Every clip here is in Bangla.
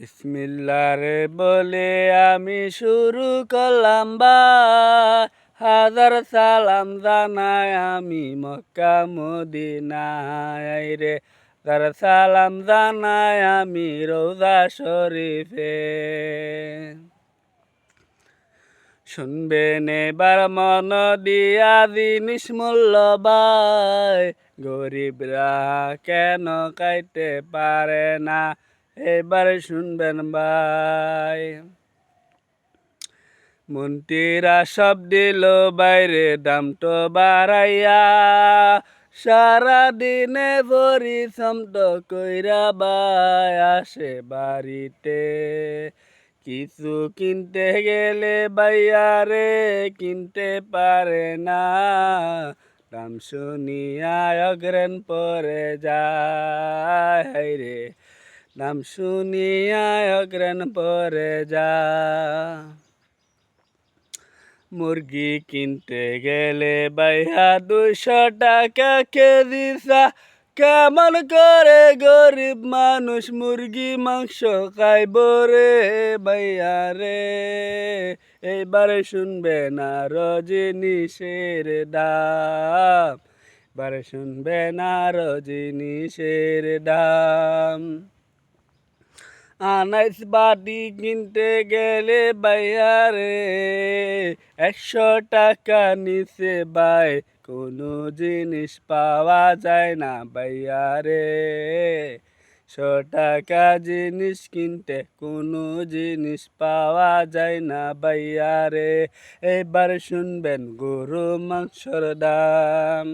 বিসমিল্লারে বলে আমি শুরু করলাম বা। হাজার সালাম জানাই আমি মক্কা মদিনায় রে। হাজার সালাম জানাই আমি রোজা শরীফে। শুনবেন এবার মন দিয়া জিনিস মূল্যবাই গরিবরা কেন কাইতে পারে না? এবার শুনবেন ভাই। মন্ত্রীরা সব দিল বাইরে, দাম তো বাড়াইয়া সারা দিনে পরিশ্রম কইরা বাই আসে বাড়িতে। কিছু কিনতে গেলে বাইয়া রে কিনতে পারে না। দাম শুনিয়া অগ্রেন পরে যায় রে। নাম শুনিয়া অগ্রেন পরে যা। মুরগি কিনতে গেলে বাইহা দুশো টাকা কেজি চা কেমন করে গরিব মানুষ মুরগি, মাংস খাইব রে ভাইয়া রে? এইবারে শুনবে না রজনীশের দাম। এবারে শুনবে না রজনীশের দাম। আনাইস বাটি কিনতে গেলে বাইয়ারে একশো টাকা নিচে বাই কোনো জিনিস পাওয়া যায় না বাইয়ারে শো টাকা জিনিস কিনতে কোনো জিনিস পাওয়া যায় না বাইয়ারে এবার শুনবেন গরু মাংসর দাম।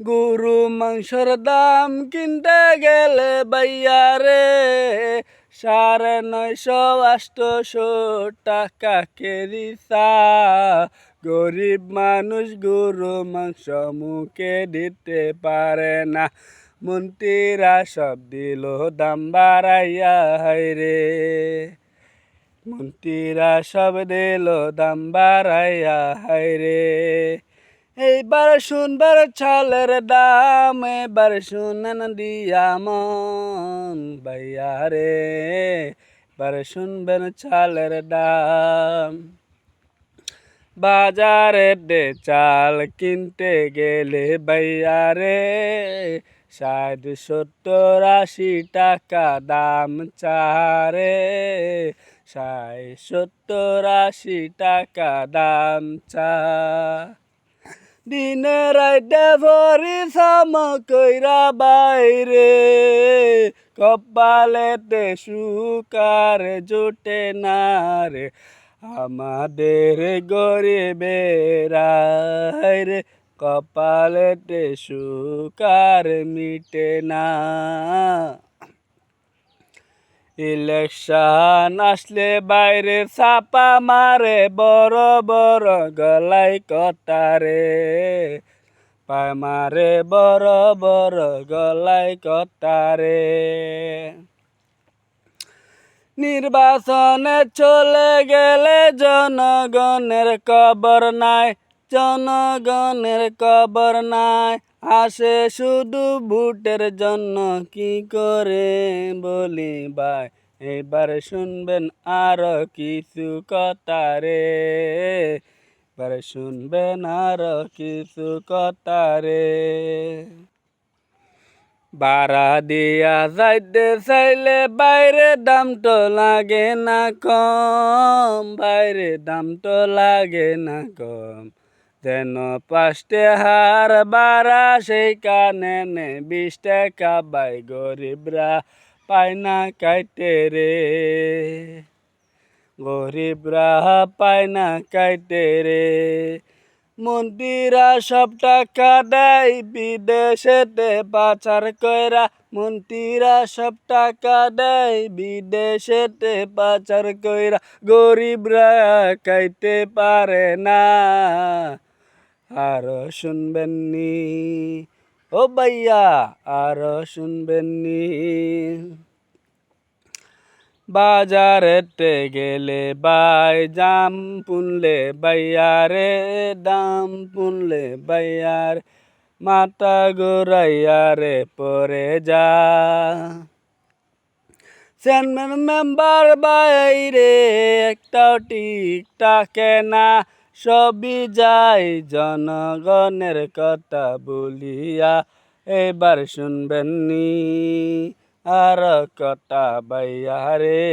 গরু মাংসর দাম কিনতে গেলে বাইয়া রে, সাড়ে নয়শো আষ্টশো টাকা চা। গরিব মানুষ গরু মাংস মুখে দিতে পারে না। মন্ত্রীরা সব দিল দাম বাড়াইয়া রে। মন্ত্রীরা সব দিল দাম বাড়াইয়া রে। এইবার শুনবার ছালের দাম, এবার শুনেন দিয়া মন ভাইয়া রে। এবার শুনবেন ছালের দাম। বাজারে দে চাল কিনতে গেলে ভাইয়া রে, ষাট, সত্তর, আশি টাকা দাম চারে। ষাট, সত্তর, আশি টাকা দাম চা দিনে রাইতে পরিশ্রম কইরা বাইরে। কপালেতে সুকার জোটে না রে, আমাদের গরিবের রে। কপালেতে সুকার মিটে না। ইলেকশন আসলে বাইরে ছাপা মারে, বড় বড় গলাই কতারে। পায় মারে, বড় বড় গলাই কতারে। নির্বাচনে চলে গেলে জনগণের কবর নাই, জনগণের কবর নাই। আসে শুধু ভোটের জন্য কি করে বলি ভাই? এবার শুনবেন আর কিছু কথা রে। এবার শুনবেন আর কিছু কথা রে। বাড়া দিয়া যাইতে চাইলে বাইরে দাম তো লাগে না কম। বাইরে দাম তো লাগে না কম। যেন পাঁচটে হার বাড়া সেই কানে নে বিশ টাকা বাই গরিবরা, পায় না কাইতে রে। গরিবরা পায় না কাইতে রে। মন্ত্রীরা সব টাকা দেয়, বিদেশেতে পাচার কইরা। মন্ত্রীরা সব টাকা দেয়, বিদেশেতে পাচার কইরা। গরিবরা কাইতে পারে না। আরও শুনবেননি ও ভাইয়া, আরও শুনবেননি বাজারেতে গেলে বাই জাম পুনলে বাইয়ারে দাম পুনলে বাইয়ার মাথা গোরাইয়ারে পরে যা। চেয়ারম্যান মেম্বার বাইরে একটাও ঠিক না। সবই যায় জনগণের কথা বলিয়া। এবার শুনবেন নি, আর কথা বাইয়া রে।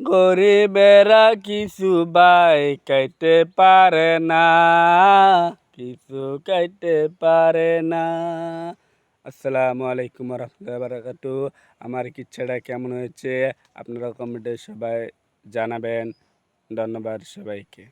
গরিবেরা কিছু বাই কাইতে পারে না, কিছু কাইতে পারে না। আসসালামু আলাইকুম রহমতুল্লাহ বারাকাতু আমার কিচ্ছাটা কেমন হয়েছে? আপনারা কমেন্টে সবাই জানাবেন। ধন্যবাদ সবাইকে।